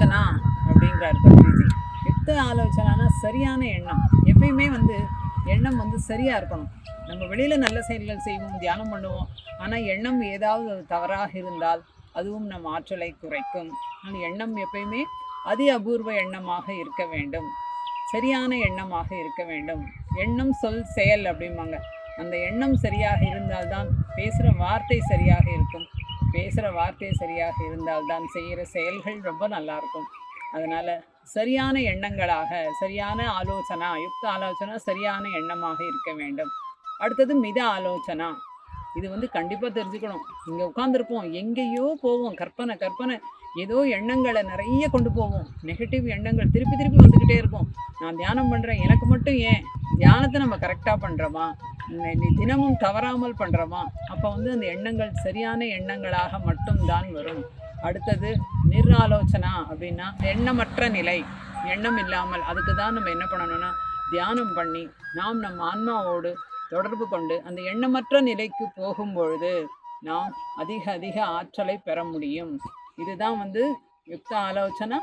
ஆலோசனா அப்படிங்கிறார் பத்ரிஜி. யுக்த ஆலோசனானா சரியான எண்ணம். எப்பயுமே வந்து எண்ணம் வந்து சரியாக இருக்கணும். நம்ம வெளியில் நல்ல செயல்கள் செய்வோம் தியானம் பண்ணுவோம். ஆனால் எண்ணம் ஏதாவது தவறாக இருந்தால் அதுவும் நம் ஆற்றலை குறைக்கும். ஆனால் எண்ணம் எப்பயுமே அதி அபூர்வ எண்ணமாக இருக்க வேண்டும். சரியான எண்ணமாக இருக்க வேண்டும். எண்ணம் சொல் செயல் அப்படிம்பாங்க. அந்த எண்ணம் சரியாக இருந்தால்தான் பேசுகிற வார்த்தை சரியாக இருக்கும். பேசுகிற வார்த்தை சரியாக இருந்தால்தான் செய்கிற செயல்கள் ரொம்ப நல்லா இருக்கும் அதனால் சரியான எண்ணங்களாக சரியான ஆலோசனா யுக்த ஆலோசனா சரியான எண்ணமாக இருக்க வேண்டும். அடுத்தது மித ஆலோசனா. இது வந்து கண்டிப்பாக தெரிஞ்சுக்கணும். இங்கே உட்காந்துருப்போம் எங்கேயோ போவோம் கற்பனை கற்பனை. ஏதோ எண்ணங்களை நிறைய கொண்டு போவோம். நெகட்டிவ் எண்ணங்கள் திருப்பி திருப்பி வந்துக்கிட்டே இருக்கும் நான் தியானம் பண்ணுறேன் எனக்கு மட்டும் ஏன்? தியானத்தை நம்ம கரெக்டாக பண்ணுறோமா தினமும் தவறாமல் பண்ணுறோமா அப்போ வந்து அந்த எண்ணங்கள் சரியான எண்ணங்களாக மட்டும்தான் வரும். அடுத்தது நிர்ஆலோசனா அப்படின்னா எண்ணமற்ற நிலை எண்ணம் இல்லாமல். அதுக்கு தான் நம்ம என்ன பண்ணணும்னா தியானம் பண்ணி நாம் நம் ஆன்மாவோடு தொடர்பு கொண்டு அந்த எண்ணமற்ற நிலைக்கு போகும் பொழுது நாம் அதிக அதிக ஆற்றலை பெற முடியும். இதுதான் வந்து யுக்த ஆலோசனா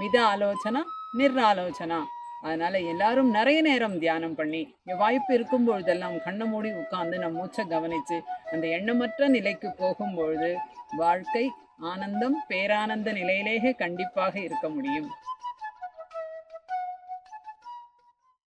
மித ஆலோசனா நிர் ஆலோசனா அதனால் எல்லாரும் நிறைய நேரம் தியானம் பண்ணி வாய்ப்பு இருக்கும் பொழுதெல்லாம் கண்ணை மூடி உட்காந்து நம் மூச்சை கவனித்து அந்த எண்ணமற்ற நிலைக்கு போகும்பொழுது வாழ்க்கை ஆனந்தம் பேரானந்த நிலையிலேயே கண்டிப்பாக இருக்க முடியும்.